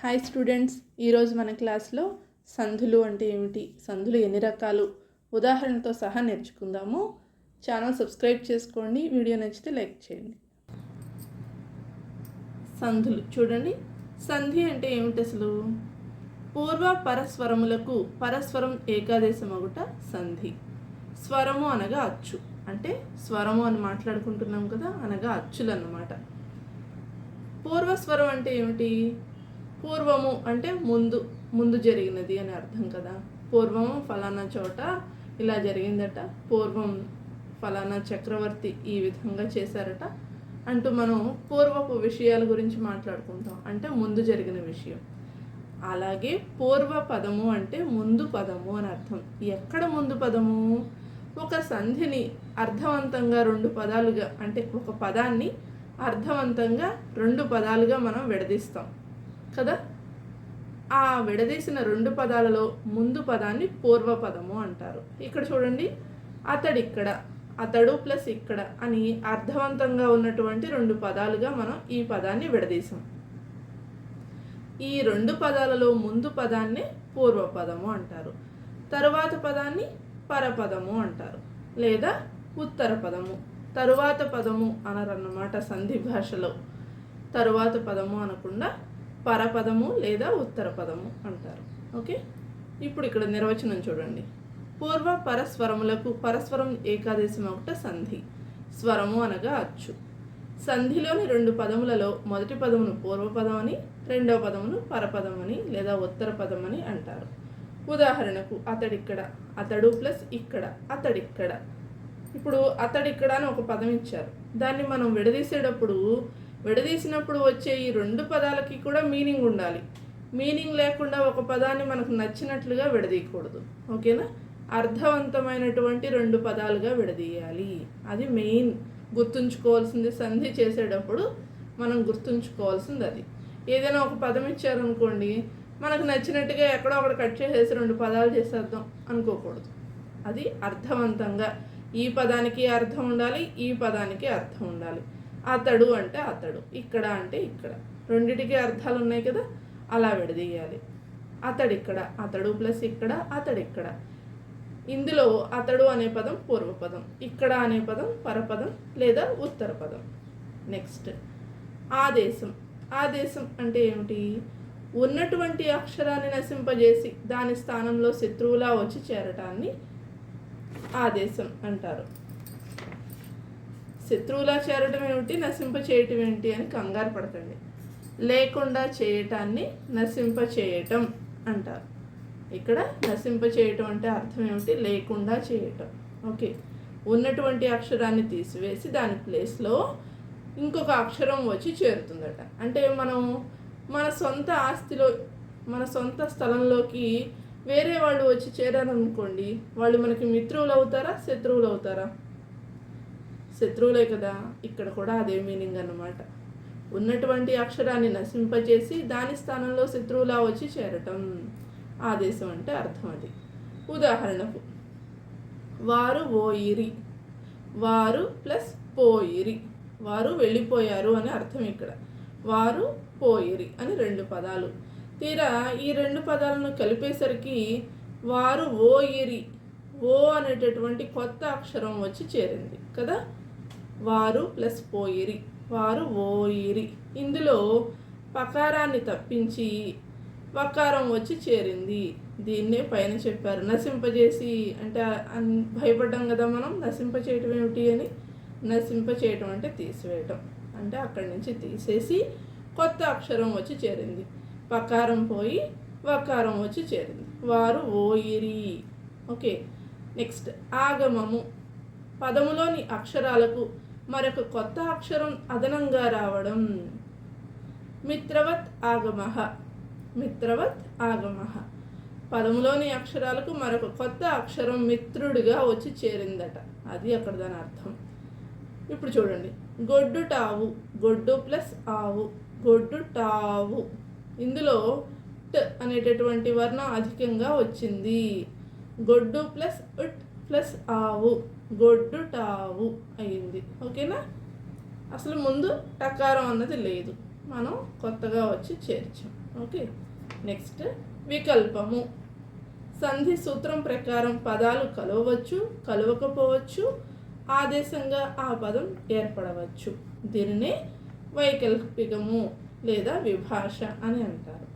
Hi students ఈరోజు మన క్లాస్లో సంధులు అంటే ఏమిటి? సంధులు ఎన్ని రకాలు? ఉదాహరణతో సహా నేర్చుకుందాము. ఛానల్ సబ్స్క్రైబ్ చేసుకోండి వీడియో నచ్చితే లైక్ చేయండి. సంధులు చూడండి. సంధి అంటే ఏమిటి అసలు? పూర్వ పరస్వరములకు పరస్వరం ఏకాదేశం ఒకట సంధి. స్వరము అనగా అచ్చు. అంటే స్వరము అని మాట్లాడుకుంటున్నాం కదా అనగా అచ్చులు అన్నమాట పూర్వస్వరం అంటే ఏమిటి? పూర్వము అంటే ముందు ముందు జరిగినది అని అర్థం కదా. పూర్వము ఫలానా చోట ఇలా జరిగిందట పూర్వం ఫలానా చక్రవర్తి ఈ విధంగా చేశారట అంటూ మనం పూర్వపు విషయాల గురించి మాట్లాడుకుంటాం. అంటే ముందు జరిగిన విషయం. అలాగే పూర్వ పదము అంటే ముందు పదము అని అర్థం. ఎక్కడ ముందు పదము? ఒక సంధిని అర్థవంతంగా రెండు పదాలుగా అంటే ఒక పదాన్ని అర్థవంతంగా రెండు పదాలుగా మనం విడదీస్తాం. కదా? ఆ విడదీసిన రెండు పదాలలో ముందు పదాన్ని పూర్వపదము అంటారు. ఇక్కడ చూడండి అతడిక్కడ అతడు ప్లస్ ఇక్కడ అని అర్థవంతంగా ఉన్నటువంటి రెండు పదాలుగా మనం ఈ పదాన్ని విడదీసాం. ఈ రెండు పదాలలో ముందు పదాన్ని పూర్వపదము అంటారు. తరువాత పదాన్ని పరపదము అంటారు. లేదా ఉత్తర పదము. తరువాత పదము అనరన్నమాట సంధి భాషలో. తరువాత పదము అనకుండా పరపదము లేదా ఉత్తర పదము అంటారు. ఓకే? ఇప్పుడు ఇక్కడ నిర్వచనం చూడండి. పూర్వ పరస్వరములకు పరస్వరం ఏకాదశి ఒకట సంధి. స్వరము అనగా అచ్చు. సంధిలోని రెండు పదములలో మొదటి పదమును పూర్వపదం అని రెండవ పదమును పరపదం అని లేదా ఉత్తర పదం అని అంటారు. ఉదాహరణకు అతడిక్కడ అతడు ప్లస్ ఇక్కడ అతడిక్కడ. ఇప్పుడు అతడిక్కడ అని ఒక పదం ఇచ్చారు. దాన్ని మనం విడదీసేటప్పుడు విడదీసినప్పుడు వచ్చే ఈ రెండు పదాలకి కూడా మీనింగ్ ఉండాలి. మీనింగ్ లేకుండా ఒక పదాన్ని మనకు నచ్చినట్లుగా విడదీయకూడదు. ఓకేనా? అర్థవంతమైనటువంటి రెండు పదాలుగా విడదీయాలి. అది మెయిన్. గుర్తుంచుకోవాల్సింది సంధి చేసేటప్పుడు మనం గుర్తుంచుకోవాల్సింది అది. ఏదైనా ఒక పదం ఇచ్చారనుకోండి మనకు నచ్చినట్టుగా ఎక్కడో ఒకటి కట్ చేసేసి రెండు పదాలు చేసేద్దాం అనుకోకూడదు. అది అర్థవంతంగా. ఈ పదానికి అర్థం ఉండాలి ఈ పదానికి అర్థం ఉండాలి. అతడు అంటే అతడు ఇక్కడ అంటే ఇక్కడ. రెండిటికి అర్థాలు ఉన్నాయి కదా? అలా విడదీయాలి. అతడు ఇక్కడ అతడు ప్లస్ ఇక్కడ అతడు ఇక్కడ. ఇందులో అతడు అనే పదం పూర్వపదం ఇక్కడ అనే పదం పరపదం లేదా ఉత్తర పదం. నెక్స్ట్ ఆదేశం. ఆదేశం అంటే ఏమిటి? ఉన్నటువంటి అక్షరాన్ని నశింపజేసి దాని స్థానంలో శత్రువులా వచ్చి చేరటాన్ని ఆదేశం అంటారు. శత్రువులా చేరటం ఏమిటి? నశింప చేయటం ఏంటి అని కంగారు పడకండి లేకుండా చేయటాన్ని నశింప చేయటం అంటారు. ఇక్కడ నశింప చేయటం అంటే అర్థం ఏమిటి? లేకుండా చేయటం. ఓకే. ఉన్నటువంటి అక్షరాన్ని తీసివేసి దాని ప్లేస్లో ఇంకొక అక్షరం వచ్చి చేరుతుందట. అంటే మనం మన సొంత ఆస్తిలో మన సొంత స్థలంలోకి వేరే వాళ్ళు వచ్చి చేరారనుకోండి వాళ్ళు మనకి మిత్రువులు అవుతారా? శత్రువులు అవుతారా? శత్రువులే కదా ఇక్కడ కూడా అదే మీనింగ్ అన్నమాట. ఉన్నటువంటి అక్షరాన్ని నశింపజేసి దాని స్థానంలో శత్రువులా వచ్చి చేరటం. ఆదేశం అంటే అర్థం అది. ఉదాహరణకు వారు ఓయిరి. వారు ప్లస్ పోయిరి. వారు వెళ్ళిపోయారు అని అర్థం ఇక్కడ. వారు పోయిరి అని రెండు పదాలు. తీరా ఈ రెండు పదాలను కలిపేసరికి వారు ఓయిరి ఓ అనేటటువంటి కొత్త అక్షరం వచ్చి చేరింది కదా. వారు ప్లస్ పోయిరి వారు ఓయిరి. ఇందులో పకారాన్ని తప్పించి వకారం వచ్చి చేరింది. దీన్నే పైన చెప్పారు. నశింపజేసి అంటే అన్- భయపడ్డాం కదా మనం నశింప చేయటం ఏమిటి అని? నశింప చేయటం అంటే తీసివేయటం. అంటే అక్కడి నుంచి తీసేసి కొత్త అక్షరం వచ్చి చేరింది. పకారం పోయి వకారం వచ్చి చేరింది. వారు ఓయిరి. ఓకే. నెక్స్ట్ ఆగమము. పదములోని అక్షరాలకు మరొక కొత్త అక్షరం అదనంగా రావడం. మిత్రవత్ ఆగమహ మిత్రవత్ ఆగమహ పదములోని అక్షరాలకు మరొక కొత్త అక్షరం మిత్రుడిగా వచ్చి చేరిందట. అది అక్కడ దాని అర్థం. ఇప్పుడు చూడండి. గొడ్డు టావు గొడ్డు ప్లస్ ఆవు గొడ్డు టావు. ఇందులో ట్ అనేటటువంటి వర్ణం అధికంగా వచ్చింది. గొడ్డు ప్లస్ ఉట్ ప్లస్ ఆవు. గొడ్డు టావు అయింది. ఓకేనా? అసలు ముందు టకారం అన్నది లేదు. మనం కొత్తగా వచ్చి చేర్చాం. ఓకే? నెక్స్ట్ వికల్పము. సంధి సూత్రం ప్రకారం పదాలు కలవవచ్చు కలవకపోవచ్చు ఆదేశంగా ఆ పదం ఏర్పడవచ్చు. దీనిని వైకల్పికము లేదా విభాష అని అంటారు.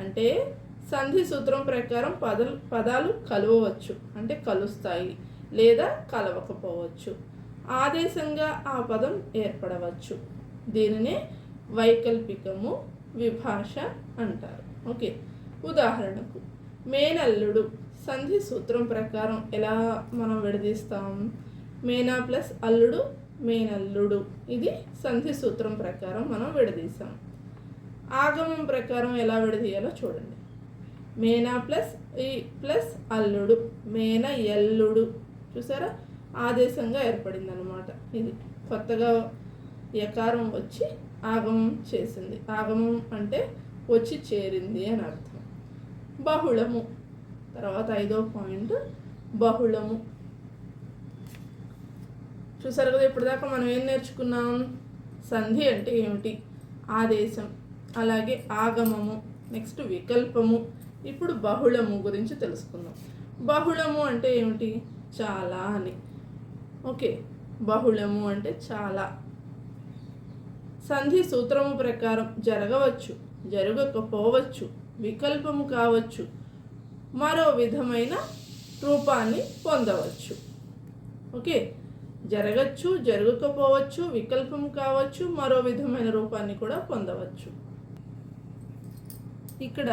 అంటే సంధి సూత్రం ప్రకారం పదాలు పదాలు కలవవచ్చు. అంటే కలుస్తాయి. లేదా కలవకపోవచ్చు. ఆదేశంగా ఆ పదం ఏర్పడవచ్చు. దీనినే వైకల్పికము విభాష అంటారు. ఓకే. ఉదాహరణకు మేనల్లుడు సంధి సూత్రం ప్రకారం ఎలా మనం విడదీస్తాం? మేనా ప్లస్ అల్లుడు మేనల్లుడు. ఇది సంధి సూత్రం ప్రకారం మనం విడదీసాం. ఆగమం ప్రకారం ఎలా విడదీయాలో చూడండి. మేనా ప్లస్ ఈ ప్లస్ అల్లుడు మేన ఎల్లుడు చూసారా? ఆదేశంగా ఏర్పడింది అనమాట ఇది కొత్తగా యకారం వచ్చి ఆగమం చేసింది. ఆగమం అంటే వచ్చి చేరింది అని అర్థం. బహుళము. తర్వాత ఐదో పాయింట్ బహుళము. చూసారు కదా ఇప్పటిదాకా మనం ఏం నేర్చుకున్నాం? సంధి అంటే ఏమిటి? ఆదేశం. అలాగే ఆగమము. నెక్స్ట్ వికల్పము. ఇప్పుడు బహుళము గురించి తెలుసుకుందాం. బహుళము అంటే ఏమిటి? చాలా అని. ఓకే. బహుళము అంటే చాలా. సంధి సూత్రము ప్రకారం జరగవచ్చు జరగకపోవచ్చు వికల్పము కావచ్చు మరో విధమైన రూపాన్ని పొందవచ్చు. ఓకే. జరగచ్చు జరగకపోవచ్చు వికల్పం కావచ్చు మరో విధమైన రూపాన్ని కూడా పొందవచ్చు. ఇక్కడ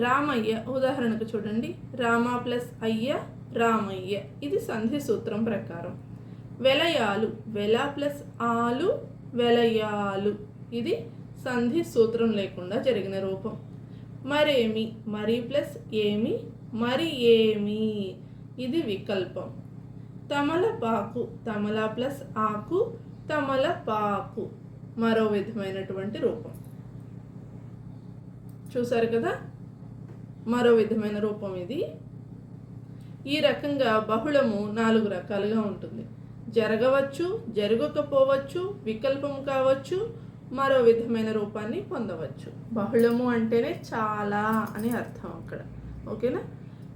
రామయ్య ఉదాహరణకు చూడండి. రామ ప్లస్ అయ్య రామయ్య. ఇది సంధి సూత్రం ప్రకారం. వెలయాలు వెల ప్లస్ ఆలు వెలయాలు. ఇది సంధి సూత్రం లేకుండా జరిగిన రూపం. మరేమి మరి ప్లస్ ఏమి మరి ఏమి? ఇది వికల్పం. తమలపాకు తమల ప్లస్ ఆకు తమలపాకు మరో విధమైనటువంటి రూపం. చూసారు కదా? మరో విధమైన రూపం ఇది. ఈ రకంగా బహుళము నాలుగు రకాలుగా ఉంటుంది. జరగవచ్చు జరగకపోవచ్చు వికల్పం కావచ్చు మరో విధమైన రూపాన్ని పొందవచ్చు. బహుళము అంటేనే చాలా అని అర్థం అక్కడ. ఓకేనా?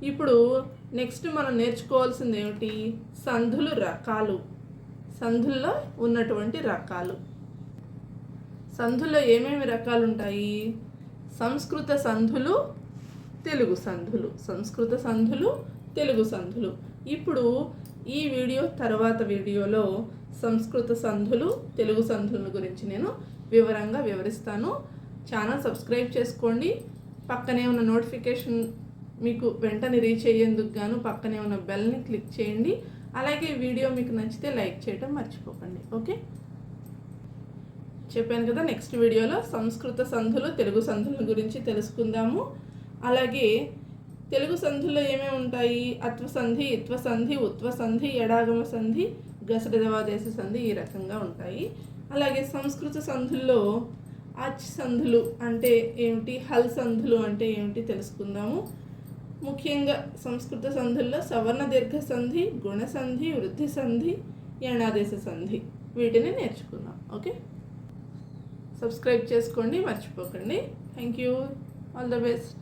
ఇప్పుడు నెక్స్ట్ మనం నేర్చుకోవాల్సింది ఏమిటి? సంధులు రకాలు. సంధుల్లో ఉన్నటువంటి రకాలు. సంధుల్లో ఏమేమి రకాలు ఉంటాయి సంస్కృత సంధులు తెలుగు సంధులు. సంస్కృత సంధులు తెలుగు సంధులు. ఇప్పుడు ఈ వీడియో తర్వాత వీడియోలో సంస్కృత సంధులు తెలుగు సంధుల గురించి నేను వివరంగా వివరిస్తాను. ఛానల్ సబ్స్క్రైబ్ చేసుకోండి. పక్కనే ఉన్న నోటిఫికేషన్ మీకు వెంటనే రీచ్ అయ్యేందుకు గాను పక్కనే ఉన్న బెల్ని క్లిక్ చేయండి. అలాగే వీడియో మీకు నచ్చితే లైక్ చేయడం మర్చిపోకండి. ఓకే? చెప్పాను కదా నెక్స్ట్ వీడియోలో సంస్కృత సంధులు తెలుగు సంధుల గురించి తెలుసుకుందాము. అలాగే తెలుగు సంధుల్లో ఏమేమి ఉంటాయి? అత్వ సంధి ఇత్వ సంధి ఉత్వ సంధి ఎడాగమ సంధి గసడదవాదేశ సంధి ఈ రకంగా ఉంటాయి. అలాగే సంస్కృత సంధుల్లో అచ్ సంధులు అంటే ఏమిటి? హల్ సంధులు అంటే ఏమిటి తెలుసుకుందాము. ముఖ్యంగా సంస్కృత సంధుల్లో సవర్ణ దీర్ఘ సంధి గుణ సంధి వృద్ధి సంధి యణాదేశ సంధి వీటిని నేర్చుకుందాం. ఓకే? సబ్స్క్రైబ్ చేసుకోండి మర్చిపోకండి. Thank you. All the best.